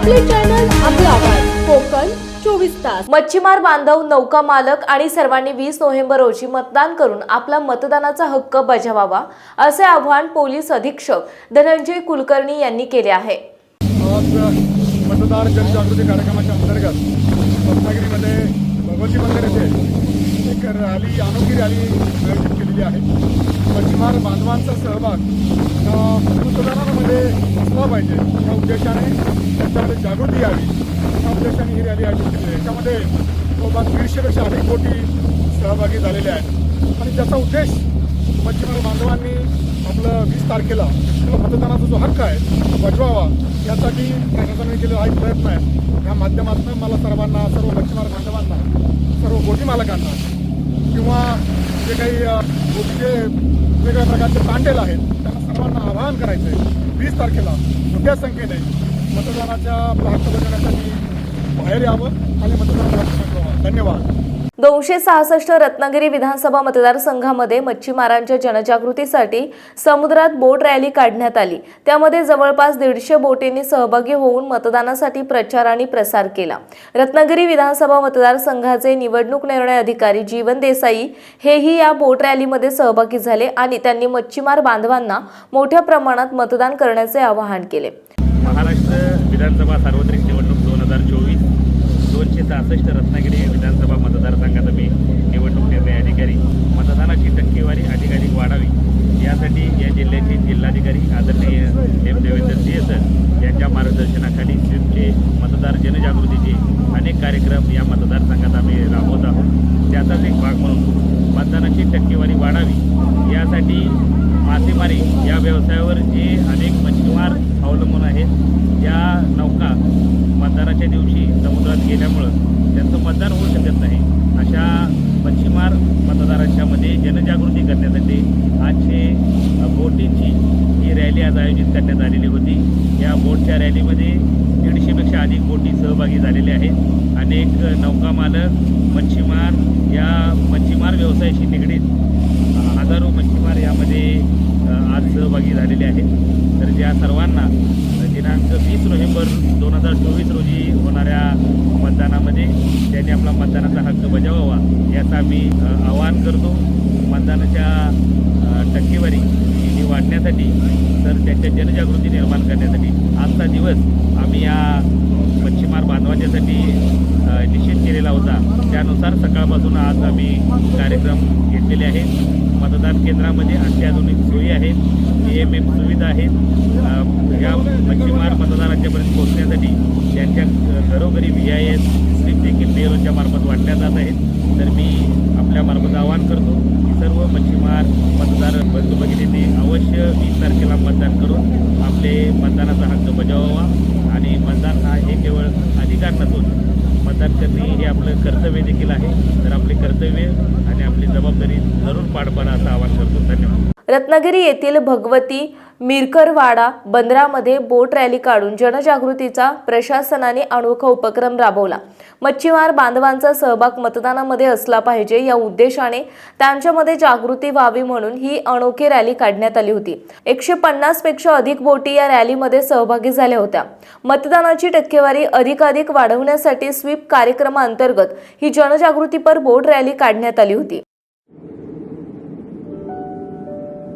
आपले चॅनल आपला आवाज. कोकण चोवीस तास. मच्छीमार बांधव नौका मालक आणि सर्वांनी वीस नोव्हेंबर रोजी मतदान करून आपला मतदानाचा हक्क बजावावा असे आव्हान पोलीस अधीक्षक धनंजय कुलकर्णी यांनी केले आहे. मतदार जनजागृती कार्यक्रमाच्या अंतर्गत रत्नागिरीमध्ये भगवती मंदिर येथे एक रॅली अनोखी रॅली आयोजित केलेली आहे. मच्छीमार बांधवांचा सहभाग असला पाहिजे. या उद्देशाने त्यांच्यामध्ये जागृती यावी. या उद्देशाने ही रॅली आयोजित केली आहे. याच्यामध्ये जवळपास दीडशेपेक्षा अधिक कोटी सहभागी झालेले आहेत. आणि त्याचा उद्देश मच्छीमार बांधवांनी आपलं वीस तारखेला किंवा मतदानाचा जो हक्क आहे बजवावा यासाठी प्रशासनाने केलेला हा एक प्रयत्न आहे. या माध्यमातून मला सर्वांना सर्व मच्छीमार बांधवांना सर्व बोटी मालकांना किंवा जे काही अ, बोटीचे वेगवेगळ्या प्रकारचे तांडेल आहेत. त्यांना सर्वांना आवाहन करायचं आहे वीस तारखेला मोठ्या संख्येने मतदानाच्या हक्क बजावण्यासाठी बाहेर यावं आणि मतदान धन्यवाद. दोनशे सहासष्ट रत्नागिरी विधानसभा मतदारसंघामध्ये मच्छीमारांच्या जनजागृतीसाठी समुद्रात बोट रॅली काढण्यात आली. त्यामध्ये जवळपास दीडशे बोटींनी सहभागी होऊन मतदानासाठी प्रचार आणि प्रसार केला. रत्नागिरी विधानसभा मतदारसंघाचे निवडणूक निर्णय अधिकारी जीवन देसाई हेही या बोट रॅलीमध्ये सहभागी झाले आणि त्यांनी मच्छीमार बांधवांना मोठ्या प्रमाणात मतदान करण्याचे आवाहन केले. महाराष्ट्र विधानसभा सार्वत्रिक निवडणूक दोन हजार चोवीस सहासष्ट रत्नागिरी विधानसभा मतदारसंघात मी निवडणूक निर्णय अधिकारी. मतदानाची टक्केवारी अधिकाधिक वाढावी. यासाठी या जिल्ह्याचे जिल्हाधिकारी आदरणीय एम देवेंद्र सिंह सर यांच्या मार्गदर्शनाखाली स्वीपचे मतदार जनजागृतीचे अनेक कार्यक्रम या मतदारसंघात आम्ही राबवत आहोत. त्याचाच एक भाग म्हणून मतदानाची टक्केवारी वाढावी. यासाठी मासेमारी या व्यवसायावर जे अनेक मच्छीमार अवलंबून आहेत या नौका मतदानाच्या दिवशी समुद्रात गेल्यामुळं त्यांचं मतदान होऊ शकत नाही. अशा मच्छीमार मतदारांच्यामध्ये जनजागृती करण्यासाठी आठशे बोटींची ही रॅली आज आयोजित करण्यात आलेली होती. या बोटच्या रॅलीमध्ये दीडशेपेक्षा अधिक बोटी सहभागी झालेल्या आहेत. अनेक नौका मालक मच्छीमार या मच्छीमार व्यवसायाशी निगडीत. हजारो मच्छीमार यामध्ये आज सहभागी झालेले आहेत. तर ज्या सर्वांना दिनांक वीस नोव्हेंबर दोन हजार चोवीस रोजी होणाऱ्या मतदानामध्ये त्यांनी आपला मतदानाचा हक्क बजावावा याचा आम्ही आवाहन करतो. मतदानाच्या टक्केवारी ही वाढण्यासाठी तर त्यांच्या जनजागृती निर्माण करण्यासाठी आजचा दिवस आम्ही या मच्छीमार बांधवांच्यासाठी निश्चित केलेला होता. त्यानुसार सकाळपासून आज आम्ही कार्यक्रम घेतलेले आहेत. मतदान केंद्रामध्ये अत्याधुनिक सोयी आहेत. ए एम एम सुविधा आहेत. या मच्छीमार मतदारांच्यापर्यंत पोहोचण्यासाठी त्यांच्या घरोघरी व्ही आय एस स्लिप देखील पेरोच्या मार्फत वाटल्या जात आहेत. तर मी आपल्या मार्फत आवाहन करतो की सर्व मच्छीमार मतदार बंधू भगिनींनी अवश्य वीस तारखेला मतदान करून आपले मतदानाचा हक्क बजावावा. आणि मतदान हा हे केवळ अधिकार नसून मतदान करणे हे आपलं कर्तव्य देखील आहे. तर आपले कर्तव्य आणि आपली जबाबदारी जरूर पार पाडा असं आवाहन करतो. धन्यवाद. रत्नागिरी येथील भगवती मिरकरवाडा बंदरामध्ये बोट रॅली काढून जनजागृतीचा प्रशासनाने अनोखा उपक्रम राबवला. मच्छीमार बांधवांचा सहभाग मतदानामध्ये असला पाहिजे या उद्देशाने त्यांच्यामध्ये जागृती व्हावी म्हणून ही अनोखी रॅली काढण्यात आली होती. एकशे पन्नासपेक्षा अधिक बोटी या रॅलीमध्ये सहभागी झाल्या होत्या. मतदानाची टक्केवारी अधिकाधिक वाढवण्यासाठी स्वीप कार्यक्रमाअंतर्गत ही जनजागृतीपर बोट रॅली काढण्यात आली होती.